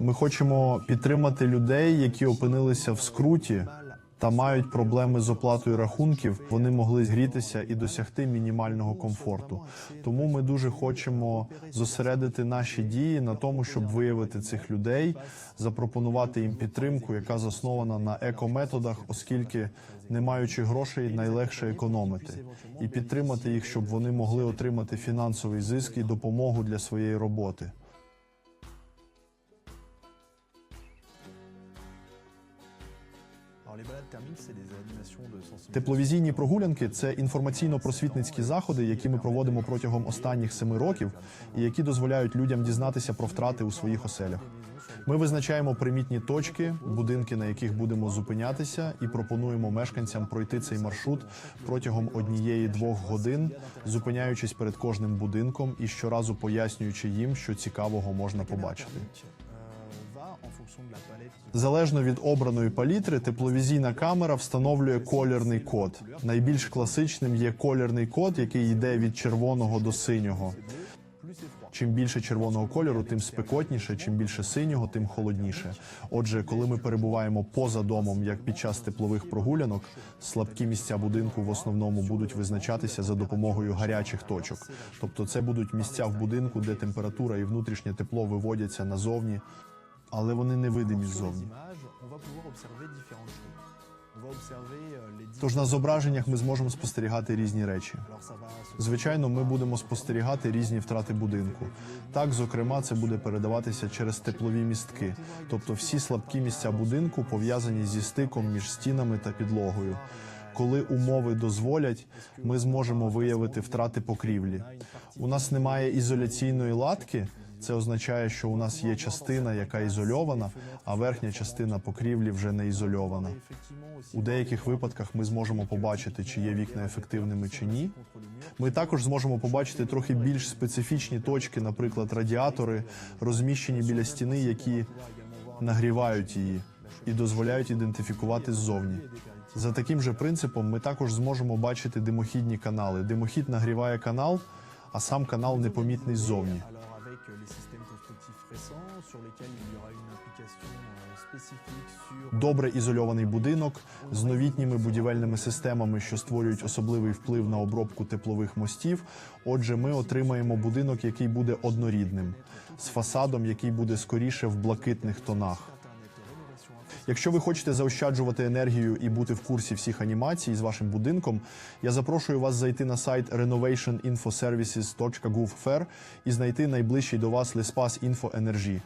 Ми хочемо підтримати людей, які опинилися в скруті та мають проблеми з оплатою рахунків. Вони могли згрітися і досягти мінімального комфорту. Тому ми дуже хочемо зосередити наші дії на тому, щоб виявити цих людей, запропонувати їм підтримку, яка заснована на екометодах, оскільки не маючи грошей, найлегше економити, і підтримати їх, щоб вони могли отримати фінансовий зиск і допомогу для своєї роботи. Тепловізійні прогулянки це інформаційно-просвітницькі заходи, які ми проводимо протягом останніх семи років, і які дозволяють людям дізнатися про втрати у своїх оселях. Ми визначаємо примітні точки, будинки, на яких будемо зупинятися, і пропонуємо мешканцям пройти цей маршрут протягом однієї-двох годин, зупиняючись перед кожним будинком і щоразу пояснюючи їм, що цікавого можна побачити. Залежно від обраної палітри, тепловізійна камера встановлює колірний код. Найбільш класичним є колірний код, який йде від червоного до синього. Чим більше червоного кольору, тим спекотніше, чим більше синього, тим холодніше. Отже, коли ми перебуваємо поза домом, як під час теплових прогулянок, слабкі місця будинку в основному будуть визначатися за допомогою гарячих точок. Тобто, це будуть місця в будинку, де температура і внутрішнє тепло виводяться назовні, але вони не видимі ззовні. Тож на зображеннях ми зможемо спостерігати різні речі. Звичайно, ми будемо спостерігати різні втрати будинку. Так, зокрема, це буде передаватися через теплові містки, тобто всі слабкі місця будинку пов'язані зі стиком між стінами та підлогою. Коли умови дозволять, ми зможемо виявити втрати покрівлі. У нас немає ізоляційної латки. Це означає, що у нас є частина, яка ізольована, а верхня частина покрівлі вже не ізольована. У деяких випадках ми зможемо побачити, чи є вікна ефективними чи ні. Ми також зможемо побачити трохи більш специфічні точки, наприклад, радіатори, розміщені біля стіни, які нагрівають її і дозволяють ідентифікувати ззовні. За таким же принципом, ми також зможемо бачити димохідні канали. Димохід нагріває канал, а сам канал непомітний ззовні. Добре ізольований будинок з новітніми будівельними системами, що створюють особливий вплив на обробку теплових мостів. Отже, ми отримаємо будинок, який буде однорідним, з фасадом, який буде скоріше в блакитних тонах. Якщо ви хочете заощаджувати енергію і бути в курсі всіх анімацій з вашим будинком, я запрошую вас зайти на сайт renovationinfoservices.gov.fr і знайти найближчий до вас Lespas Info Energy.